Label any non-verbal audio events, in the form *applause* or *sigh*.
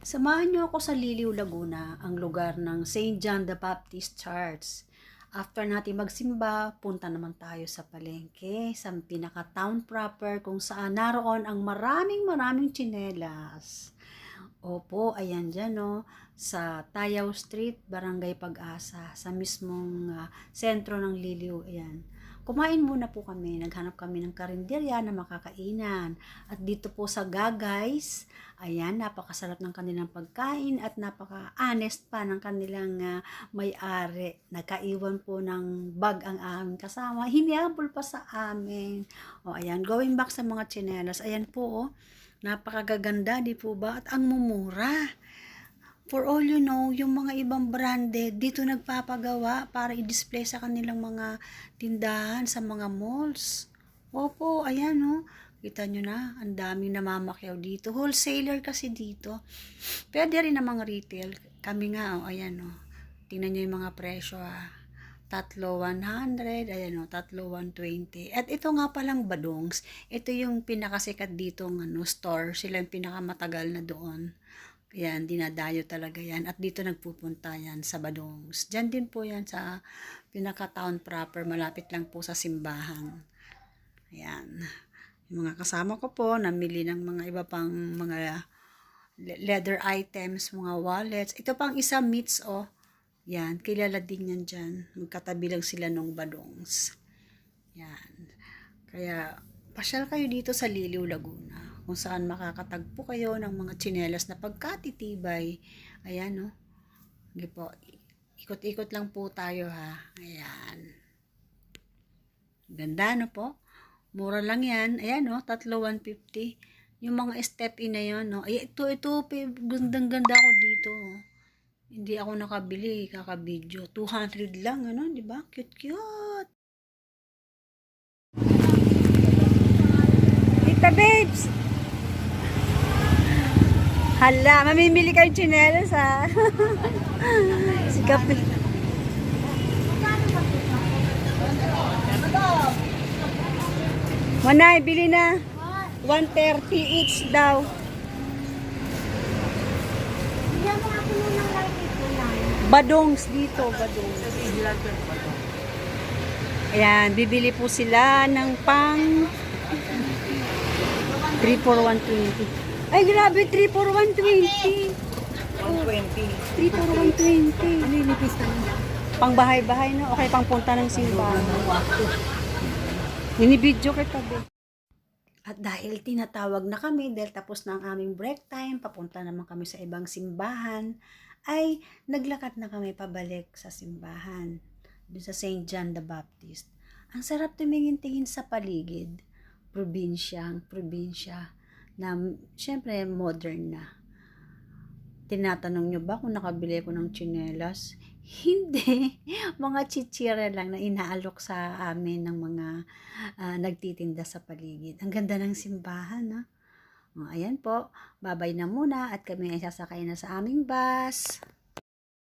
Samahan niyo ako sa Liliw, Laguna, ang lugar ng St. John the Baptist Church. After natin magsimba, punta naman tayo sa palengke, sa pinaka-town proper kung saan naroon ang maraming maraming tsinelas. Opo, ayan dyan no, sa Tayaw Street, Barangay Pag-asa, sa mismong ah, sentro ng Liliw, ayan. Kumain muna po kami, naghanap kami ng karinderya na makakainan. At dito po sa Gagays, ayan, napakasarap ng kanilang pagkain at napaka-honest pa ng kanilang ah, may-ari. Nakaiwan po ng bag ang aming kasama. Hinihabol pa sa amin. O ayan, going back sa mga tsinelas, ayan po oh, napakagaganda, di po ba? At ang mumura. For all you know, yung mga ibang branded, dito nagpapagawa para i-display sa kanilang mga tindahan sa mga malls. Opo, ayan oh. Kita nyo na, ang daming namamakyaw dito. Wholesaler kasi dito. Pwede rin na mga retail. Kami nga, oh, ayan oh. Tingnan nyo yung mga presyo ah. Tatlo 100, ayan o, tatlo 120. At ito nga palang Badongs, ito yung pinakasikat dito ng ano, store. Sila yung pinakamatagal na doon. Yan, dinadayo talaga yan. At dito nagpupunta yan sa Badongs. Diyan din po yan sa pinaka-town proper. Malapit lang po sa simbahan. Ayan. Yung mga kasama ko po, namili ng mga iba pang mga le- leather items, mga wallets. Ito pang isa meats, oh. Yan, kilala din yan dyan. Magkatabi lang sila nung Badongs. Yan. Kaya, pasyal kayo dito sa Liliw, Laguna. Kung saan makakatagpo kayo ng mga tsinelas na pagkatitibay. Ayan, no? Hindi po. Ikot-ikot lang po tayo, ha? Ayan. Ganda, no po? Mura lang yan. Ayan, no? Tatlo 150. Yung mga step-in na yun, no? Ay, ito, ito, gandang-ganda ako dito. oh. Hindi ako nakabili, kaka-video. 200 lang, ano? Di ba? Cute-cute. Tita Babes! Hala, mamimili kayo tsinelas ha. *laughs* si Kapil. Manay, bili na. 130 each daw. Badongs dito, badongs. Ayan, bibili po sila ng pang 3 for 120. Ay, grabe, 3 for 120. 120. 3 for 120. Ano yung nipis na? Pang bahay-bahay na, okay, pang punta ng simbahan. Ninibidyo kita, be. At dahil tinatawag na kami, dahil tapos na ang aming break time, papunta naman kami sa ibang simbahan, ay naglakad na kami pabalik sa simbahan, doon sa St. John the Baptist. Ang sarap tumingin-tingin sa paligid, probinsyang probinsya, na syempre modern na. Tinatanong nyo ba kung nakabili ko ng tsinelas? *laughs* Hindi. mga chichira lang na inaalok sa amin ng mga ah, nagtitinda sa paligid. Ang ganda ng simbahan, na. O, ayan po. Babay na muna at kami ay sasakay na sa aming bus.